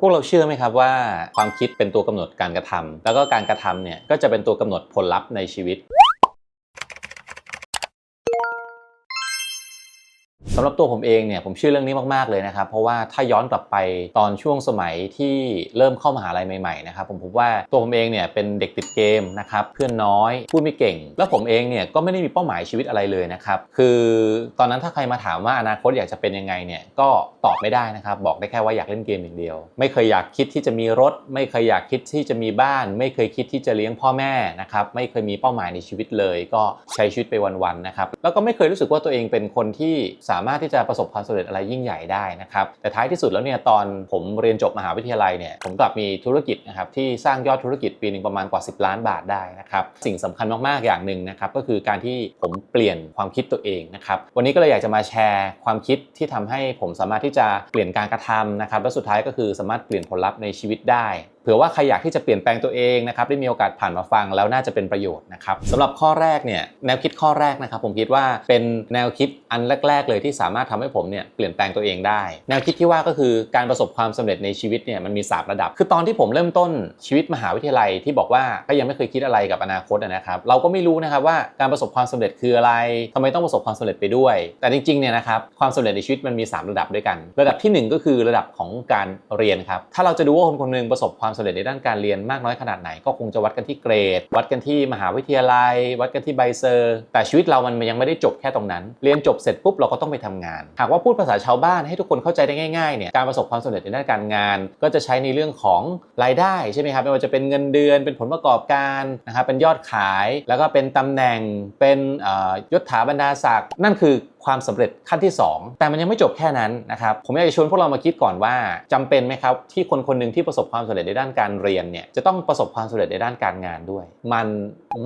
พวกเราเชื่อไหมครับว่าความคิดเป็นตัวกำหนดการกระทำแล้วก็การกระทำเนี่ยก็จะเป็นตัวกำหนดผลลัพธ์ในชีวิต สำหรับตัวผมเองเนี่ยผมเชื่อเรื่องนี้มากๆเลยนะครับเพราะว่าถ้าย้อนกลับไปตอนช่วงสมัยที่เริ่มเข้ามหาลัยใหม่ๆนะครับผมพบว่าตัวผมเองเนี่ยเป็นเด็กติดเกมนะครับเพื่อนน้อยพูดไม่เก่ง แล้วผมเองเนี่ยก็ไม่ได้มีเป้าหมายชีวิตอะไรเลยนะครับคือตอนนั้นถ้าใครมาถามว่าอนาคตอยากจะเป็นยังไงเนี่ยก็ตอบไม่ได้นะครับบอกได้แค่ว่าอยากเล่นเกมอย่างเดียว ไม่เคยอยากคิดที่จะมีรถ ไม่เคยอยากคิดที่จะมีบ้าน ไม่เคยคิดที่จะเลี้ยงพ่อแม่นะครับไม่เคยมีเป้าหมายในชีวิตเลย ก็ใช้ชีวิตไปวันๆนะครับแล้วก็ไม่เคยรู้สึกว่าตัวเองเป็นคนที่สามามารถที่จะประสบความสำเร็จอะไรยิ่งใหญ่ได้นะครับแต่ท้ายที่สุดแล้วเนี่ยตอนผมเรียนจบมหาวิทยาลัยเนี่ยผมกลับมีธุรกิจนะครับที่สร้างยอดธุรกิจปีหนึ่งประมาณกว่า 10 ล้านบาทได้นะครับสิ่งสำคัญมากๆอย่างหนึ่งนะครับก็คือการที่ผมเปลี่ยนความคิดตัวเองนะครับวันนี้ก็เลยอยากจะมาแชร์ความคิดที่ทำให้ผมสามารถที่จะเปลี่ยนการกระทำนะครับและสุดท้ายก็คือสามารถเปลี่ยนผลลัพธ์ในชีวิตได้ ผื่อว่าใครอยากที่จะเปลี่ยนแปลงตัวเองนะครับได้มีโอกาสผ่านมาฟังแล้วน่าจะเป็นประโยชน์นะครับสำหรับข้อแรกเนี่ยแนวคิดข้อแรกนะครับผมคิดว่าเป็นแนวคิดอันแรก ๆ เลยที่สามารถทำให้ผมเนี่ยเปลี่ยนแปลงตัวเองได้ แนวคิดที่ว่าก็คือการประสบความสำเร็จในชีวิตเนี่ยมันมีสามระดับ คือตอนที่ผมเริ่มต้นชีวิตมหาวิทยาลัยที่บอกว่าก็ยังไม่เคยคิดอะไรกับอนาคตนะครับเราก็ไม่รู้นะครับว่าการประสบความสำเร็จคืออะไรทำไมต้องประสบความสำเร็จไปด้วย แต่จริงๆเนี่ยนะครับความสำเร็จในชีวิตมันมี 3 ระดับด้วยกัน ระดับทีหนึ่1 ก็คือระดับของการเรียนครับถ้าเราจะดูว่าคนคนหนึงประสบความสำเร็จในด้านการเรียนมากน้อยขนาดไหน ก็คงจะวัดกันที่เกรด วัดกันที่มหาวิทยาลัย วัดกันที่ใบเซอร์ แต่ชีวิตเรามันยังไม่ได้จบแค่ตรงนั้น เรียนจบเสร็จปุ๊บเราก็ต้องไปทำงาน หากว่าพูดภาษาชาวบ้านให้ทุกคนเข้าใจได้ง่ายๆเนี่ยการประสบความสำเร็จในด้านการงาน ก็จะใช้ในเรื่องของรายได้ใช่ไหมครับไม่ว่าจะเป็นเงินเดือน เป็นผลประกอบการนะครับเป็นยอดขาย แล้วก็เป็นตำแหน่งเป็นยศถาบรรดาศักดิ์นั่นคือ ความสำเร็จขั้นที่ 2 แต่มันยังไม่จบแค่นั้นนะครับผมอยากจะชวนพวกเรามาคิดก่อนว่าจำเป็นไหมครับที่คนคนหนึ่งที่ประสบความสำเร็จในด้านการเรียนเนี่ยจะต้องประสบความสำเร็จในด้านการงานด้วย มัน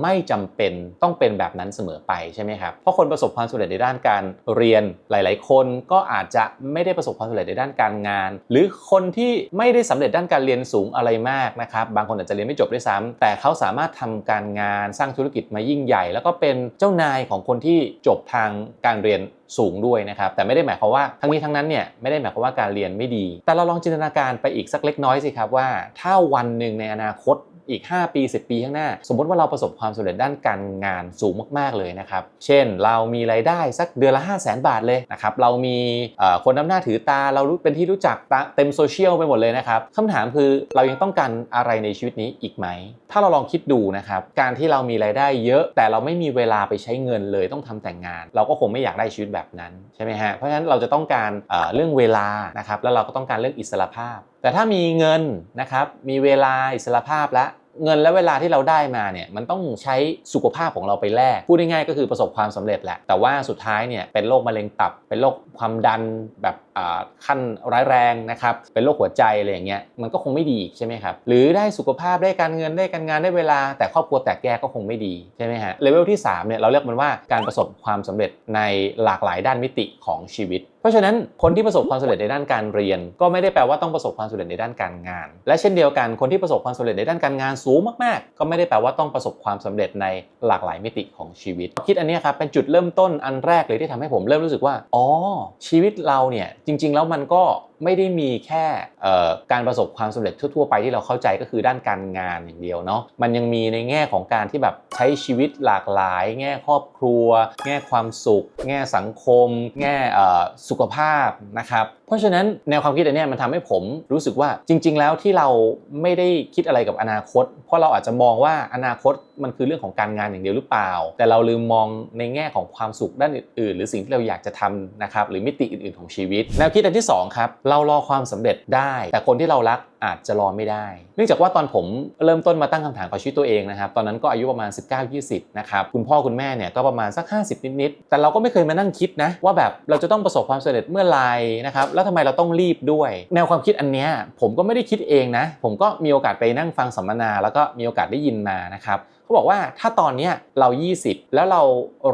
ไม่จำเป็นต้องเป็นแบบนั้นเสมอไปใช่ไหมครับเพราะคนประสบความสำเร็จในด้านการเรียนหลาย ๆ คนก็อาจจะไม่ได้ประสบความสำเร็จในด้านการงาน หรือคนที่ไม่ได้สำเร็จด้านการเรียนสูงอะไรมากนะครับบางคนอาจจะเรียนไม่จบด้วยซ้ำแต่เขาสามารถทำการงานสร้างธุรกิจมายิ่งใหญ่ แล้วก็เป็นเจ้านายของคนที่จบทางการเรียนสูงด้วยนะครับแต่ไม่ได้หมายความว่าทั้งนี้ทั้งนั้นเนี่ยไม่ได้หมายความว่าการเรียนไม่ดี แต่เราลองจินตนาการไปอีกสักเล็กน้อยสิครับว่า ถ้าวันหนึ่งในอนาคต อีก 5 ปี 10 ปีข้างหน้า สมมติว่าเราประสบความสำเร็จด้านการงานสูงมากๆเลยนะครับ เช่นเรามีรายได้สักเดือนละ 5 0 0 0 0 0บาทเลยนะครับเรามีคนนำหน้าถือตาเรารู้เป็นที่รู้จักเต็มโซเชียลไปหมดเลยนะครับคำถามคือเรายังต้องการอะไรในชีวิตนี้อีกไหม ถ้าเราลองคิดดูนะครับการที่เรามีรายได้เยอะแต่เราไม่มีเวลาไปใช้เงินเลยต้องทำแต่งงาน เราก็คงไม่อยากได้ชีวิตแบบนั้นใช่ไหมฮะเพราะฉะนั้นเราจะต้องการเอ่อเรื่องเวลานะครับแล้วเราก็ต้องการเรื่องอิสรภาพ แต่ถ้ามีเงินนะครับมีเวลาอิสรภาพและเงินและเวลาที่เราได้มาเนี่ยมันต้องใช้สุขภาพของเราไปแลกพูดง่ายๆก็คือประสบความสำเร็จแหละแต่ว่าสุดท้ายเนี่ยเป็นโรคมะเร็งตับ เป็นโรคความดันแบบขั้นร้ายแรงนะครับเป็นโรคหัวใจอะไรอย่างเงี้ยมันก็คงไม่ดีใช่ไหมครับหรือได้สุขภาพได้การเงินได้การงานได้เวลา แต่ครอบครัวแตกแยกก็คงไม่ดีใช่ไหมฮะเลเวลที่3เนี่ยเราเรียกมันว่าการประสบความสำเร็จในหลากหลายด้านมิติของชีวิต เพราะฉะนั้นคนที่ประสบความสำเร็จในด้านการเรียน ก็ไม่ได้แปลว่าต้องประสบความสำเร็จในด้านการงาน และเช่นเดียวกันคนที่ประสบความสำเร็จในด้านการงานสูงมากๆ ก็ไม่ได้แปลว่าต้องประสบความสำเร็จในหลากหลายมิติของชีวิต คิดอันนี้ครับเป็นจุดเริ่มต้นอันแรกเลยที่ทำให้ผมเริ่มรู้สึกว่าอ๋อชีวิตเราเนี่ยจริง ๆ แล้วมันก็ ไม่ได้มีแค่การประสบความสำเร็จทั่ว ๆ ไปที่เราเข้าใจก็คือด้านการงานอย่างเดียวเนาะมันยังมีในแง่ของการที่แบบใช้ชีวิตหลากหลาย แง่ครอบครัว แง่ความสุข แง่สังคม แง่สุขภาพนะครับเพราะฉะนั้นแนวความคิดอันนี้มันทำให้ผมรู้สึกว่าจริง ๆ แล้วที่เราไม่ได้คิดอะไรกับอนาคต เพราะเราอาจจะมองว่าอนาคตมันคือเรื่องของการงานอย่างเดียวหรือเปล่า แต่เราลืมมองในแง่ของความสุขด้านอื่นๆ หรือสิ่งที่เราอยากจะทำนะครับหรือมิติอื่นๆของชีวิต แนวคิดอันที่สองครับเรารอความสำเร็จได้ แต่คนที่เรารักอาจจะรอไม่ได้ เนื่องจากว่าตอนผมเริ่มต้นมาตั้งคำถามกับชีวิตตัวเองนะครับ ตอนนั้นก็อายุประมาณ 19-20 นะครับ คุณพ่อคุณแม่เนี่ยก็ประมาณสัก 50 นิดๆ แต่เราก็ไม่เคยมานั่งคิดนะ ว่าแบบเราจะต้องประสบความสำเร็จเมื่อไหร่นะครับ แล้วทำไมเราต้องรีบด้วย แนวความคิดอันเนี้ยผมก็ไม่ได้คิดเองนะ ผมก็มีโอกาสไปนั่งฟังสัมมนา แล้วก็มีโอกาสได้ยินมานะครับ เขาบอกว่าถ้าตอนนี้เรา 20 แล้วเรา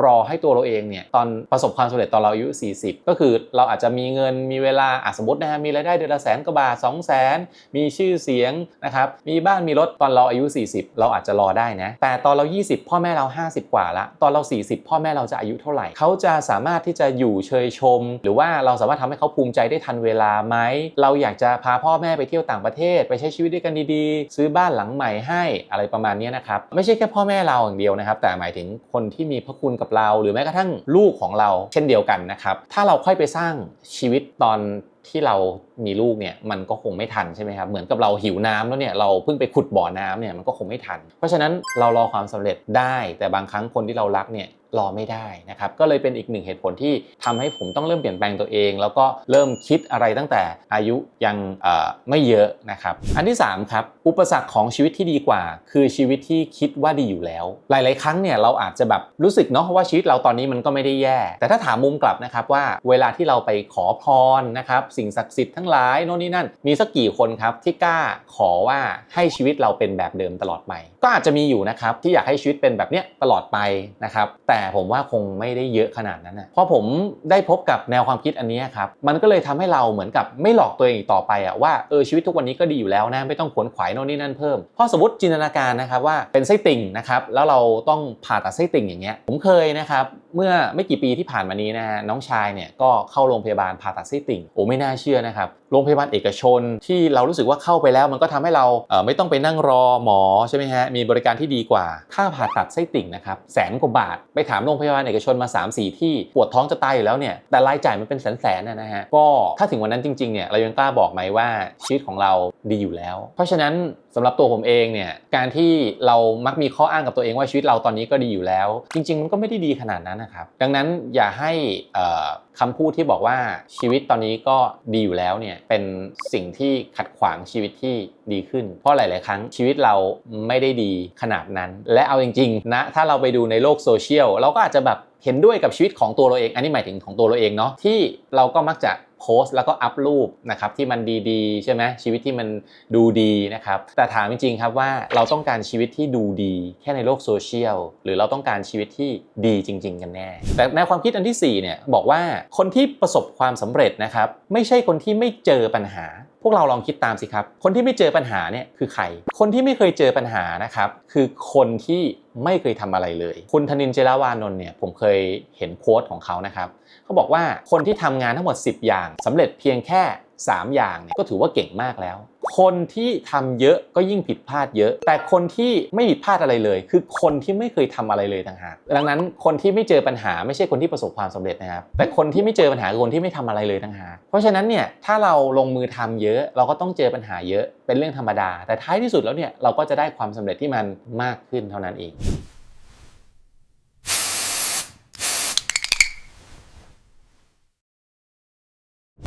รอให้ตัวเราเองเนี่ยตอนประสบความสำเร็จตอนเราอายุ 40 ก็คือเราอาจจะมีเงินมีเวลาอสมมตินะฮะมีรายได้เดือนละแสนกว่าบาท2 0 0 0 0 0 มีชื่อเสียงนะครับมีบ้านมีรถตอนเราอายุ 40 เราอาจจะรอได้นะแต่ตอนเรา 20 พ่อแม่เรา 50 กว่าละตอนเรา 40 พ่อแม่เราจะอายุเท่าไหร่เขาจะสามารถที่จะอยู่เชยชม หรือว่าเราสามารถทำให้เขาภูมิใจได้ทันเวลาไหมเราอยากจะพาพ่อแม่ไปเที่ยวต่างประเทศ ไปใช้ชีวิตด้วยกันดีๆ ซื้อบ้านหลังใหม่ให้อะไรประมาณนี้นะครับไม่ใช่แค่พ่อแม่เราอย่างเดียวนะครับ แต่หมายถึงคนที่มีพระคุณกับเรา หรือแม้กระทั่งลูกของเราเช่นเดียวกันนะครับ ถ้าเราค่อยไปสร้างชีวิตตอน ที่เรามีลูกเนี่ยมันก็คงไม่ทันใช่ไหมครับเหมือนกับเราหิวน้ำแล้วเนี่ยเราเพิ่งไปขุดบ่อน้ำเนี่ยมันก็คงไม่ทัน เพราะฉะนั้นเรารอความสำเร็จได้ แต่บางครั้งคนที่เรารักเนี่ยรอไม่ได้นะครับก็เลยเป็นอีกหนึ่งเหตุผลที่ทำให้ผมต้องเริ่มเปลี่ยนแปลงตัวเอง แล้วก็เริ่มคิดอะไรตั้งแต่อายุยังไม่เยอะนะครับอันที่3ครับอุปสรรคของชีวิตที่ดีกว่า คือชีวิตที่คิดว่าดีอยู่แล้ว หลาย ๆ ครั้งเนี่ยเราอาจจะแบบรู้สึกเนาะว่าชีวิตเราตอนนี้มันก็ไม่ได้แย่ แต่ถ้าถามมุมกลับนะครับว่าเวลาที่เราไปขอพรนะครับสิ่งศักดิ์สิทธิ์ทั้งหลายโน่นนี่นั่น มีสักกี่คนครับที่กล้าขอว่าให้ชีวิตเราเป็นแบบเดิมตลอดไป ก็อาจจะมีอยู่นะครับที่อยากให้ชีวิตเป็นแบบเนี้ยตลอดไปนะครับแต่ผมว่าคงไม่ได้เยอะขนาดนั้นนะเพราะผมได้พบกับแนวความคิดอันนี้ครับมันก็เลยทำให้เราเหมือนกับไม่หลอกตัวเองอีกต่อไปอะว่าเออชีวิตทุกวันนี้ก็ดีอยู่แล้วนะไม่ต้องขวนขวายโน่นนี่นั่นเพิ่มเพราะสมมติจินตนาการนะครับว่าเป็นไส้ติ่งนะครับแล้วเราต้องผ่าตัดไส้ติ่งอย่างเงี้ยผมเคยนะครับ เมื่อไม่กี่ปีที่ผ่านมานี้นะฮะน้องชายเนี่ยก็เข้าโรงพยาบาลผ่าตัดไส้ติ่งโอ้ไม่น่าเชื่อนะครับโรงพยาบาลเอกชน ที่เรารู้สึกว่าเข้าไปแล้ว มันก็ทำให้เราเไม่ต้องไปนั่งรอหมอใช่ไหมฮะมีบริการที่ดีกว่าค่าผ่าตัดไส้ติ่งนะครับแสนกว่าบาท ไปถามโรงพยาบาลเอกชนมา 3-4 ที่ปวดท้องจะตายอยู่แล้วเนี่ยแต่รายจ่ายมันเป็นแสนๆนะนะฮะก็ถ้าถึงวันนั้นจริงๆเนี่ยเรายังกล้าบอกไหมว่าชีวิตของเราดีอยู่แล้ว เพราะฉะนั้นสำหรับตัวผมเองเนี่ยการที่เรามักมีข้ออ้างกับตัวเองว่าชีวิตเราตอนนี้ก็ดีอยู่แล้ว จริง ๆ มันก็ไม่ได้ดีขนาดนั้นนะครับดังนั้นอย่าให้อ่อ คำพูดที่บอกว่าชีวิตตอนนี้ก็ดีอยู่แล้วเนี่ยเป็นสิ่งที่ขัดขวางชีวิตที่ดีขึ้น เพราะหลาย ๆ ครั้งชีวิตเราไม่ได้ดีขนาดนั้น และเอาจริง ๆ นะ ถ้าเราไปดูในโลกโซเชียลเราก็อาจจะแบบเห็นด้วยกับชีวิตของตัวเราเอง อันนี้หมายถึงของตัวเราเองเนาะที่เราก็มักจะโพสต์แล้วก็อัพรูปนะครับที่มันดีๆ ใช่ไหมชีวิตที่มันดูดีนะครับแต่ถามจริงๆครับว่าเราต้องการชีวิตที่ดูดี แค่ในโลกโซเชียลหรือเราต้องการชีวิตที่ดีจริง ๆ กันแน่ แต่แนวความคิดอันที่สี่เนี่ยบอกว่าคนที่ประสบความสำเร็จนะครับไม่ใช่คนที่ไม่เจอปัญหา วกเราลองคิดตามสิครับ คนที่ไม่เจอปัญหาเนี่ยคือใคร คนที่ไม่เคยเจอปัญหานะครับคือคนที่ไม่เคยทำอะไรเลย คุณธนินเจราวานนท์เนี่ยผมเคยเห็นโพสต์ของเขานะครับเขาบอกว่าคนที่ทำงานทั้งหมด 10 อย่างสำเร็จเพียงแค่ 3 อย่างเนี่ยก็ถือว่าเก่งมากแล้ว คนที่ทำเยอะก็ยิ่งผิดพลาดเยอะ แต่คนที่ไม่ผิดพลาดอะไรเลย คือคนที่ไม่เคยทำอะไรเลยต่างหากดังนั้นคนที่ไม่เจอปัญหาไม่ใช่คนที่ประสบความสำเร็จนะครับ แต่คนที่ไม่เจอปัญหาคือคนที่ไม่ทำอะไรเลยต่างหากเพราะฉะนั้นเนี่ยถ้าเราลงมือทำเยอะ เราก็ต้องเจอปัญหาเยอะเป็นเรื่องธรรมดา แต่ท้ายที่สุดแล้วเนี่ยเราก็จะได้ความสำเร็จที่มันมากขึ้นเท่านั้นเอง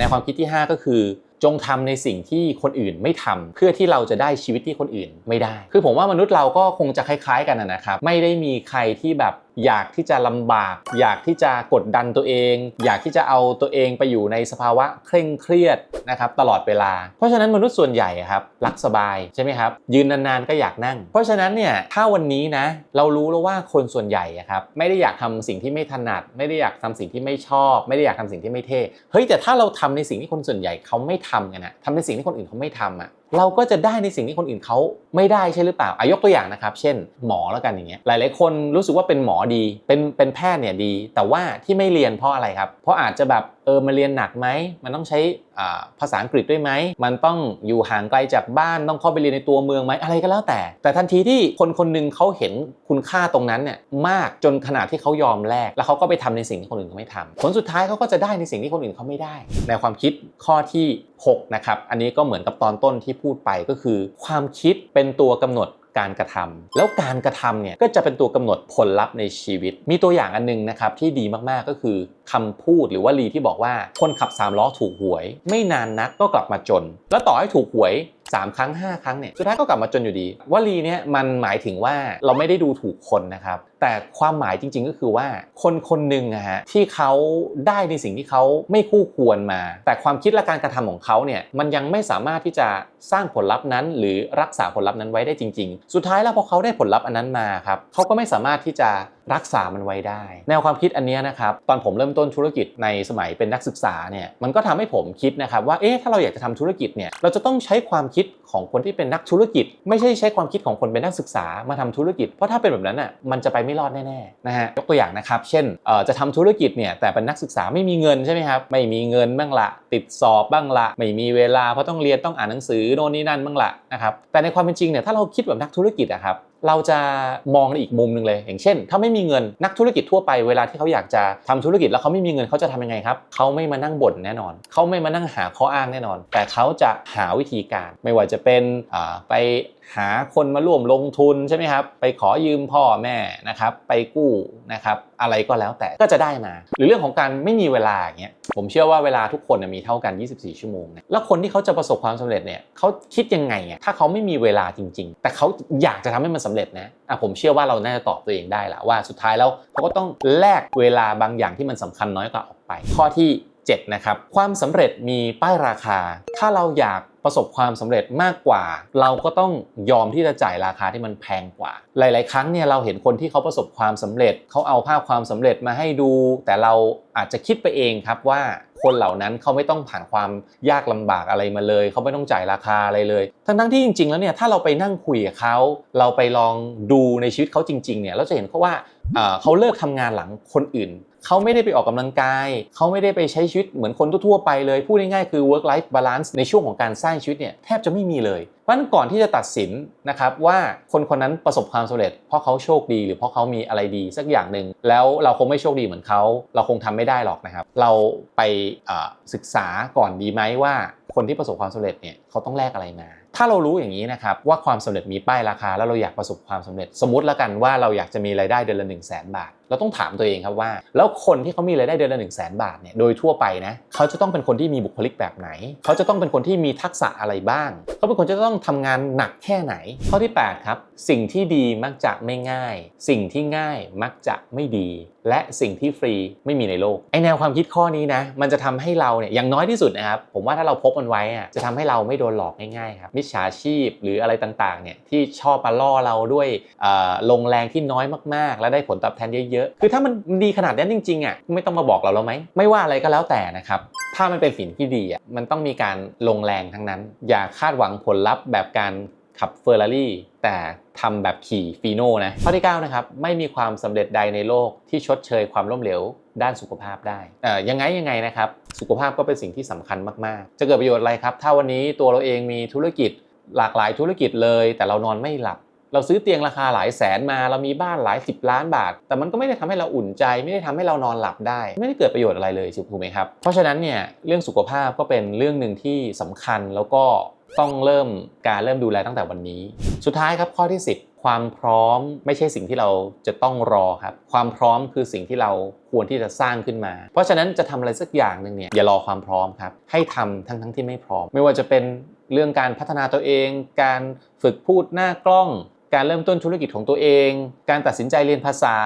ในความคิดที่ 5 ก็คือ จงทำในสิ่งที่คนอื่นไม่ทำเพื่อที่เราจะได้ชีวิตที่คนอื่นไม่ได้ คือผมว่ามนุษย์เราก็คงจะคล้าย ๆ กันนะครับไม่ได้มีใครที่แบบ อยากที่จะลำบาก อยากที่จะกดดันตัวเอง อยากที่จะเอาตัวเองไปอยู่ในสภาวะเคร่งเครียดนะครับตลอดเวลา เพราะฉะนั้นมนุษย์ส่วนใหญ่ครับรักสบายใช่ไหมครับยืนนานๆก็อยากนั่ง เพราะฉะนั้นเนี่ยถ้าวันนี้นะเรารู้แล้วว่าคนส่วนใหญ่ครับไม่ได้อยากทำสิ่งที่ไม่ถนัด ไม่ได้อยากทำสิ่งที่ไม่ชอบ ไม่ได้อยากทำสิ่งที่ไม่เท่เฮ้ยแต่ถ้าเราทำในสิ่งที่คนส่วนใหญ่เขาไม่ทำกันนะทำในสิ่งที่คนอื่นเขาไม่ทำอะ เราก็จะได้ในสิ่งที่คนอื่นเขาไม่ได้ใช่หรือเปล่าอายกตัวอย่างนะครับ เช่น หมอแล้วกันอย่างเงี้ยหลาย ๆ คนรู้สึกว่าเป็นหมอดี เป็นเป็นแพทย์เนี่ยดี แต่ว่าที่ไม่เรียนเพราะอะไรครับ เพราะอาจจะแบบเออมาเรียนหนักไหมมันต้องใช้อ่าภาษาอังกฤษด้วยไหมมันต้องอยู่ห่างไกลจากบ้านต้องเข้าไปเรียนในตัวเมืองไหมอะไรก็แล้วแต่ แต่ทันทีที่คนคนหนึงเขาเห็นคุณค่าตรงนั้นเนี่ยมากจนขนาดที่เขายอมแลกแล้วเขาก็ไปทำในสิ่งที่คนอื่นเขาไม่ทำผลสุดท้ายเขาก็จะได้ในสิ่งที่คนอื่นเขาไม่ได้ ในความคิดข้อที่ 6นะครับอันนี้ก็เหมือนกับตอนต้นที่พูดไปก็คือ ความคิดเป็นตัวกำหนดการกระทำแล้วการกระทำเนี่ยก็จะเป็นตัวกำหนดผลลัพธ์ในชีวิต มีตัวอย่างอันหนึงนะครับที่ดีมากๆก็คือคำพูดหรือว่าลีที่บอกว่าคนขับสามล้อถูกหวย ไม่นานนักก็กลับมาจน แล้วต่อให้ถูกหวย 3 ครั้ง 5 ครั้งเนี่ยสุดท้ายก็กลับมาจนอยู่ดีวลีเนี้ยมันหมายถึงว่าเราไม่ได้ดูถูกคนนะครับแต่ความหมายจริง ๆ ก็คือว่าคนคนหนึ่งอะฮะที่เขาได้ในสิ่งที่เขาไม่คู่ควรมา แต่ความคิดและการกระทำของเขาเนี่ยมันยังไม่สามารถที่จะสร้างผลลัพธ์นั้น หรือรักษาผลลัพธ์นั้นไว้ได้จริง ๆ สุดท้ายแล้วพอเขาได้ผลลัพธ์อันนั้นมาครับเขาก็ไม่สามารถที่จะรักษามันไว้ได้ แนวความคิดอันนี้นะครับตอนผมเริ่มต้นธุรกิจในสมัยเป็นนักศึกษาเนี่ยมันก็ทำให้ผมคิดนะครับว่าเอ๊ะถ้าเราอยากจะทำธุรกิจเนี่ยเราจะต้องใช้ความคิดของคนที่เป็นนักธุรกิจ ไม่ใช่ใช้ความคิดของคนเป็นนักศึกษามาทำธุรกิจ เพราะถ้าเป็นแบบนั้นอะมันจะไปไม่รอดแน่ๆนะฮะยกตัวอย่างนะครับเช่นเอ่อจะทำธุรกิจเนี่ยแต่เป็นนักศึกษาไม่มีเงินใช่ไหมครับไม่มีเงินบ้างละติดสอบบ้างละไม่มีเวลาเพราะต้องเรียนต้องอ่านหนังสือโน่นนี่นั่นบ้างละนะครับแต่ในความเป็นจริงเนี่ยถ้าเราคิดแบบนักธุรกิจอะครับ เราจะมองในอีกมุมหนึ่งเลย อย่างเช่น ถ้าไม่มีเงินนักธุรกิจทั่วไปเวลาที่เขาอยากจะทำธุรกิจแล้วเขาไม่มีเงินเขาจะทำยังไงครับเขาไม่มานั่งบ่นแน่นอน เขาไม่มานั่งหาข้ออ้างแน่นอน แต่เขาจะหาวิธีการ ไม่ว่าจะเป็นไป หาคนมาร่วมลงทุนใช่ไหมครับ ไปขอยืมพ่อแม่นะครับ ไปกู้นะครับ อะไรก็แล้วแต่ก็จะได้มา หรือเรื่องของการไม่มีเวลาอย่างเงี้ยผมเชื่อว่าเวลาทุกคนมีเท่ากัน 24 ชั่วโมงนะแล้วคนที่เขาจะประสบความสำเร็จเนี่ยเขาคิดยังไงอะถ้าเขาไม่มีเวลาจริง ๆ แต่เขาอยากจะทำให้มันสำเร็จนะอะผมเชื่อว่าเราน่าจะตอบตัวเองได้แหละว่าสุดท้ายแล้วเขาก็ต้องแลกเวลาบางอย่างที่มันสำคัญน้อยกว่าออกไป ข้อที่ 7 นะครับ ความสำเร็จมีป้ายราคา ถ้าเราอยากประสบความสำเร็จมากกว่า เราก็ต้องยอมที่จะจ่ายราคาที่มันแพงกว่า หลาย ๆ ครั้งเนี่ยเราเห็นคนที่เขาประสบความสำเร็จ เขาเอาภาพความสำเร็จมาให้ดู แต่เราอาจจะคิดไปเองครับว่าคนเหล่านั้นเขาไม่ต้องผ่านความยากลำบากอะไรมาเลย เขาไม่ต้องจ่ายราคาอะไรเลย ทั้งๆที่จริง ๆ แล้วเนี่ยถ้าเราไปนั่งคุยกับเขา เราไปลองดูในชีวิตเขาจริง ๆ เนี่ยเราจะเห็นเขาว่าอ่าเขาเลิกทำงานหลังคนอื่น เขาไม่ได้ไปออกกำลังกาย เขาไม่ได้ไปใช้ชีวิตเหมือนคนทั่วไปเลย พูดง่ายๆคือ work life balance ในช่วงของการสร้างชีวิตเนี่ยแทบจะไม่มีเลย เพราะนั้นก่อนที่จะตัดสินนะครับว่าคนคนนั้นประสบความสำเร็จ เพราะเขาโชคดี หรือเพราะเขามีอะไรดีสักอย่างหนึ่งแล้วเราคงไม่โชคดีเหมือนเขาเราคงทำไม่ได้หรอกนะครับ เราไปศึกษาก่อนดีไหมว่าคนที่ประสบความสำเร็จเนี่ยเขาต้องแลกอะไรมา ถ้าเรารู้อย่างนี้นะครับว่าความสำเร็จมีป้ายราคา แล้วเราอยากประสบความสำเร็จ สมมติแล้วกันว่าเราอยากจะมีรายได้เดือนละ1 0 0 0 0แบาท เราต้องถามตัวเองครับว่า แล้วคนที่เขามีรายได้เดือนละ1 0 0 0 0แสนบาทเนี่ยโดยทั่วไปนะเขาจะต้องเป็นคนที่มีบุคลิกแบบไหน เขาจะต้องเป็นคนที่มีทักษะอะไรบ้าง เขาเป็นคนจะต้องทำงานหนักแค่ไหน ข้อที่ 8 ครับ สิ่งที่ดีมักจะไม่ง่าย สิ่งที่ง่ายมักจะไม่ดี และสิ่งที่ฟรีไม่มีในโลกไอแนวความคิดข้อนี้นะมันจะทำให้เราเนี่ยอย่างน้อยที่สุดนะครับผมว่าถ้าเราพกมันไว้อะจะทำให้เราไม่โดนหลอกง่ายๆครับมิจฉาชีพหรืออะไรต่างๆเนี่ยที่ชอบมาล่อเราด้วยอ่อลงแรงที่น้อยมากๆ และได้ผลตอบแทนเยอะๆคือถ้ามันดีขนาดนั้นจริงๆอะไม่ต้องมาบอกเราแล้วไหม ไม่ว่าอะไรก็แล้วแต่นะครับถ้ามันเป็นสิ่งที่ดีอะมันต้องมีการลงแรงทั้งนั้น อย่าคาดหวังผลลัพธ์แบบการขับเฟอร์รารี่แต่ทำแบบขี่ฟีโน่นะข้อที่9นะครับไม่มีความสำเร็จใดในโลกที่ชดเชยความล้มเหลวด้านสุขภาพได้เอ่อยังไงยังไงนะครับ สุขภาพก็เป็นสิ่งที่สำคัญมากๆ จะเกิดประโยชน์อะไรครับ ถ้าวันนี้ตัวเราเองมีธุรกิจหลากหลายธุรกิจเลย แต่เรานอนไม่หลับ เราซื้อเตียงราคาหลายแสนมา เรามีบ้านหลาย 10 ล้านบาท แต่มันก็ไม่ได้ทำให้เราอุ่นใจ ไม่ได้ทำให้เรานอนหลับได้ ไม่ได้เกิดประโยชน์อะไรเลยถูกไหมครับ เพราะฉะนั้นเนี่ยเรื่องสุขภาพก็เป็นเรื่องหนึ่งที่สำคัญแล้วก็ต้องเริ่มการเริ่มดูแลตั้งแต่วันนี้ สุดท้ายครับข้อที่ 10 ความพร้อมไม่ใช่สิ่งที่เราจะต้องรอครับ ความพร้อมคือสิ่งที่เราควรที่จะสร้างขึ้นมา เพราะฉะนั้นจะทำอะไรสักอย่างหนึ่งเนี่ยอย่ารอความพร้อมครับให้ทำทั้งทั้งที่ไม่พร้อม ไม่ว่าจะเป็นเรื่องการพัฒนาตัวเอง การฝึกพูดหน้ากล้อง การเริ่มต้นธุรกิจของตัวเอง การตัดสินใจเรียนภาษา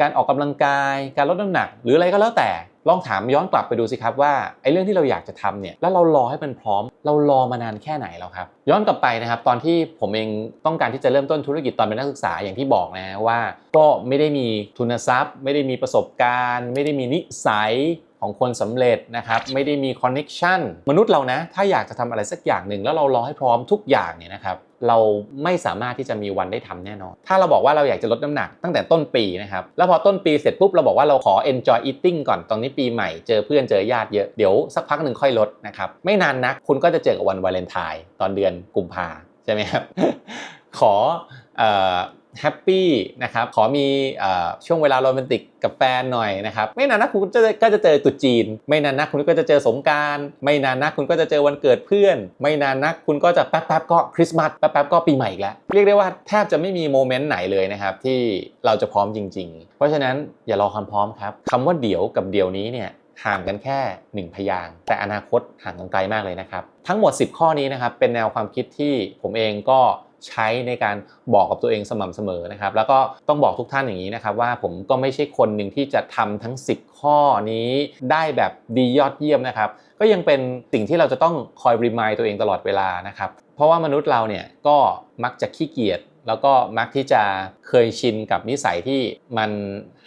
การออกกำลังกาย การลดน้ำหนัก หรืออะไรก็แล้วแต่ ลองถามย้อนกลับไปดูสิครับว่าไอ้เรื่องที่เราอยากจะทำเนี่ยแล้วเรารอให้มันพร้อม เรารอมานานแค่ไหนแล้วครับ ย้อนกลับไปนะครับ ตอนที่ผมเองต้องการที่จะเริ่มต้นธุรกิจตอนเป็นนักศึกษาอย่างที่บอกนะว่า ก็ไม่ได้มีทุนทรัพย์ ไม่ได้มีประสบการณ์ ไม่ได้มีนิสัย ของคนสำเร็จนะครับไม่ได้มีคอนเน็ชันมนุษย์เรานะ ถ้าอยากจะทำอะไรสักอย่างหนึ่งแล้วเรารอให้พร้อมทุกอย่างเนี่ยนะครับเราไม่สามารถที่จะมีวันได้ทำแน่นอน ถ้าเราบอกว่าเราอยากจะลดน้ำหนักตั้งแต่ต้นปีนะครับ แล้วพอต้นปีเสร็จปุ๊บเราบอกว่าเราขอ enjoy eating ก่อน ตอนนี้ปีใหม่เจอเพื่อนเจอญาติเยอะ เดี๋ยวสักพักหนึ่งค่อยลดนะครับ ไม่นานนักคุณก็จะเจอกับวันวาเลนไทน์ตอนเดือนกุมภา ใช่ไหมครับ ขอแฮปปี้นะครับ ขอมีช่วงเวลาโรแมนติกกับแฟนหน่อยนะครับ ไม่นานนักคุณจะก็จะเจอตุจีน ไม่นานนักคุณก็จะเจอสงการไม่นานนักคุณก็จะเจอวันเกิดเพื่อน ไม่นานนักคุณก็จะแป๊บๆก็คริสต์มาสแป๊บๆก็ปีใหม่อีกแล้ว เรียกได้ว่าแทบจะไม่มีโมเมนต์ไหนเลยนะครับที่เราจะพร้อมจริง ๆ เพราะฉะนั้นอย่ารอความพร้อมครับคำว่าเดี๋ยวกับเดี๋ยวนี้เนี่ย ห่างกันแค่หนึ่งพยางค์แต่อนาคตห่างกันไกลมากเลยนะครับ ทั้งหมด 10 ข้อนี้นะครับเป็นแนวความคิดที่ผมเองก็ใช้ในการบอกกับตัวเองสม่ำเสมอนะครับ แล้วก็ต้องบอกทุกท่านอย่างนี้นะครับ ว่าผมก็ไม่ใช่คนหนึ่งที่จะทำทั้ง 10 ข้อนี้ได้แบบดียอดเยี่ยมนะครับ ก็ยังเป็นสิ่งที่เราจะต้องคอยรีมายตัวเองตลอดเวลานะครับ เพราะว่ามนุษย์เราเนี่ยก็มักจะขี้เกียจแล้วก็มักที่จะเคยชินกับนิสัยที่มัน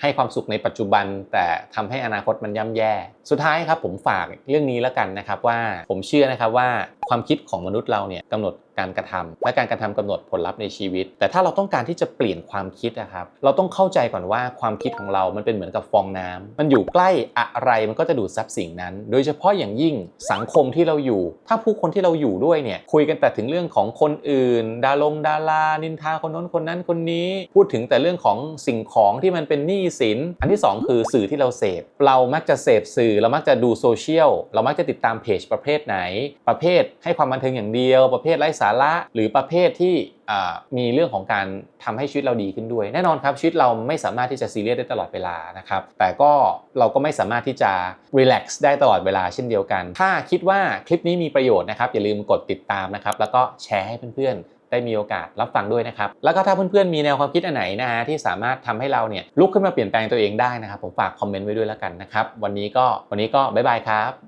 ให้ความสุขในปัจจุบัน แต่ทำให้อนาคตมันย่ำแย่ สุดท้ายครับผมฝากเรื่องนี้แล้วกันนะครับว่าผมเชื่อนะครับว่าความคิดของมนุษย์เราเนี่ยกำหนดการกระทำและการกระทำกำหนดผลลัพธ์ในชีวิต แต่ถ้าเราต้องการที่จะเปลี่ยนความคิดนะครับเราต้องเข้าใจก่อนว่าความคิดของเรามันเป็นเหมือนกับฟองน้ำมันอยู่ใกล้อะไรมันก็จะดูดซับสิ่งนั้น โดยเฉพาะอย่างยิ่งสังคมที่เราอยู่ ถ้าผู้คนที่เราอยู่ด้วยเนี่ยคุยกันแต่ถึงเรื่องของคนอื่น ดารงดารานินทาคนน้นคนนั้นคนนี้ พูดถึงแต่เรื่องของสิ่งของที่มันเป็นหนี้สิน อันที่สองคือสื่อที่เราเสพ เรามักจะเสพสื่อ เรามักจะดูโซเชียล เรามักจะติดตามเพจประเภทไหน ประเภทให้ความบันเทิงอย่างเดียว ประเภทไร้สาระ หรือประเภทที่อ่ามีเรื่องของการทำให้ชีวิตเราดีขึ้นด้วย แน่นอนครับชีวิตเราไม่สามารถที่จะซีเรียสได้ตลอดเวลานะครับแต่ก็เราก็ไม่สามารถที่จะรีแลกซ์ได้ตลอดเวลาเช่นเดียวกัน ถ้าคิดว่าคลิปนี้มีประโยชน์นะครับอย่าลืมกดติดตามนะครับแล้วก็แชร์ให้เพื่อนๆ ได้มีโอกาสรับฟังด้วยนะครับ แล้วก็ถ้าเพื่อนๆมีแนวความคิดอันไหนนะฮะที่สามารถทำให้เราเนี่ยลุกขึ้นมาเปลี่ยนแปลงตัวเองได้นะครับ ผมฝากคอมเมนต์ไว้ด้วยแล้วกันนะครับ วันนี้ก็วันนี้ก็บ๊ายบายครับ